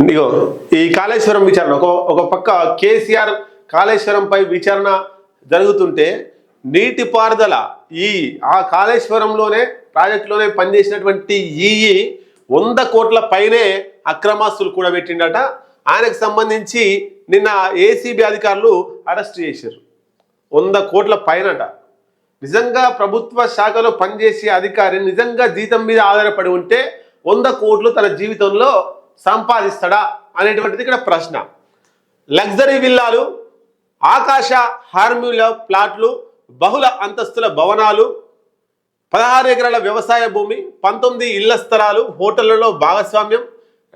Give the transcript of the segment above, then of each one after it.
ఇదిగో ఈ కాళేశ్వరం విచారణ. ఒక ఒక పక్క కేసీఆర్ కాళేశ్వరంపై విచారణ జరుగుతుంటే నీటిపారుదల ఈ ఆ కాళేశ్వరంలోనే ప్రాజెక్టులోనే పనిచేసినటువంటి ఈఈ వంద కోట్ల పైనే అక్రమాస్తులు కూడా పెట్టిండట. ఆయనకు సంబంధించి నిన్న ఏసీబీ అధికారులు అరెస్ట్ చేశారు. వంద కోట్ల పైనట. నిజంగా ప్రభుత్వ శాఖలో పనిచేసే అధికారి నిజంగా జీతం మీద ఆధారపడి ఉంటే వంద కోట్లు తన జీవితంలో సంపాదిస్తాడా అనేటువంటిది ఇక్కడ ప్రశ్న. లగ్జరీ విల్లాలు ఆకాశ హార్మ్యుల ప్లాట్లు బహుళ అంతస్తుల భవనాలు పదహారు ఎకరాల వ్యవసాయ భూమి పంతొమ్మిది ఇళ్ళ స్థలాలు హోటళ్ళలో భాగస్వామ్యం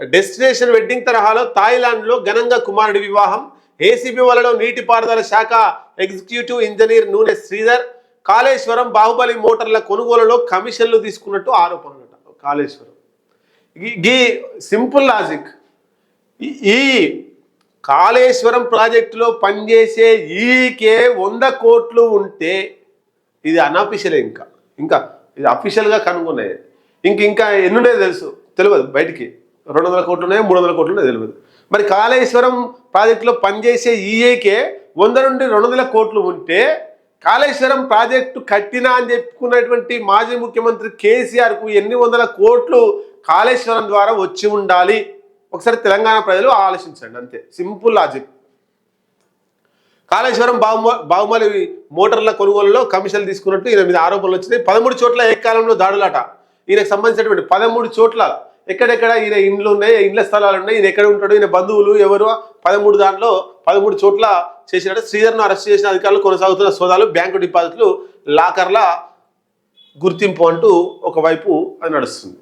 డెస్టినేషన్ వెడ్డింగ్ తరహాలో థాయిలాండ్లో ఘనంగా కుమారుడి వివాహం ఏసీబీ వలలో నీటిపారుదల శాఖ ఎగ్జిక్యూటివ్ ఇంజనీర్ నూనె శ్రీధర్ కాళేశ్వరం బాహుబలి మోటార్ల కొనుగోలులో కమిషన్లు తీసుకున్నట్టు ఆరోపణలు కాళేశ్వరం. ఈ- సింపుల్ లాజిక్. ఈ- కాళేశ్వరం ప్రాజెక్టులో పనిచేసే ఈకే వంద కోట్లు ఉంటే ఇది అనఫీషియల్ ఇంకా. ఇంకా ఇది అఫీషియల్గా కనుగొన్నాయి. ఇంక ఇంకా ఎన్నున్నాయో తెలుసు. తెలియదు బయటికి. రెండు వందల కోట్లు ఉన్నాయో మూడు వందల కోట్లు ఉన్నాయో తెలియదు. మరి కాళేశ్వరం ప్రాజెక్టులో పనిచేసే ఈఏకే వంద నుండి రెండు వందల కోట్లు ఉంటే కాళేశ్వరం ప్రాజెక్టు కట్టినా అని చెప్పుకున్నటువంటి మాజీ ముఖ్యమంత్రి కేసీఆర్కు ఎన్ని వందల కోట్లు కాళేశ్వరం ద్వారా వచ్చి ఉండాలి. ఒకసారి తెలంగాణ ప్రజలు ఆలోచించండి అంతే. Simple logic. కాళేశ్వరం బాహుమ బాహుమలి మోటార్ల కొనుగోలులో కమిషన్లు తీసుకున్నట్టు ఈయన మీద ఆరోపణలు వచ్చినాయి. పదమూడు చోట్ల ఏకాలంలో దాడులాట. ఈయనకు సంబంధించినటువంటి పదమూడు చోట్ల ఎక్కడెక్కడ ఈయన ఇండ్లు ఉన్నాయి ఇండ్ల స్థలాలు ఉన్నాయి ఈయన ఎక్కడ ఉంటాడు ఈయన బంధువులు ఎవరు పదమూడు దాంట్లో పదమూడు చోట్ల చేసినట్టు శ్రీధర్ను అరెస్ట్ చేసిన అధికారులు కొనసాగుతున్న సోదాలు బ్యాంకు డిపాజిట్లు లాకర్ల గుర్తింపు అంటూ ఒకవైపు అది నడుస్తుంది.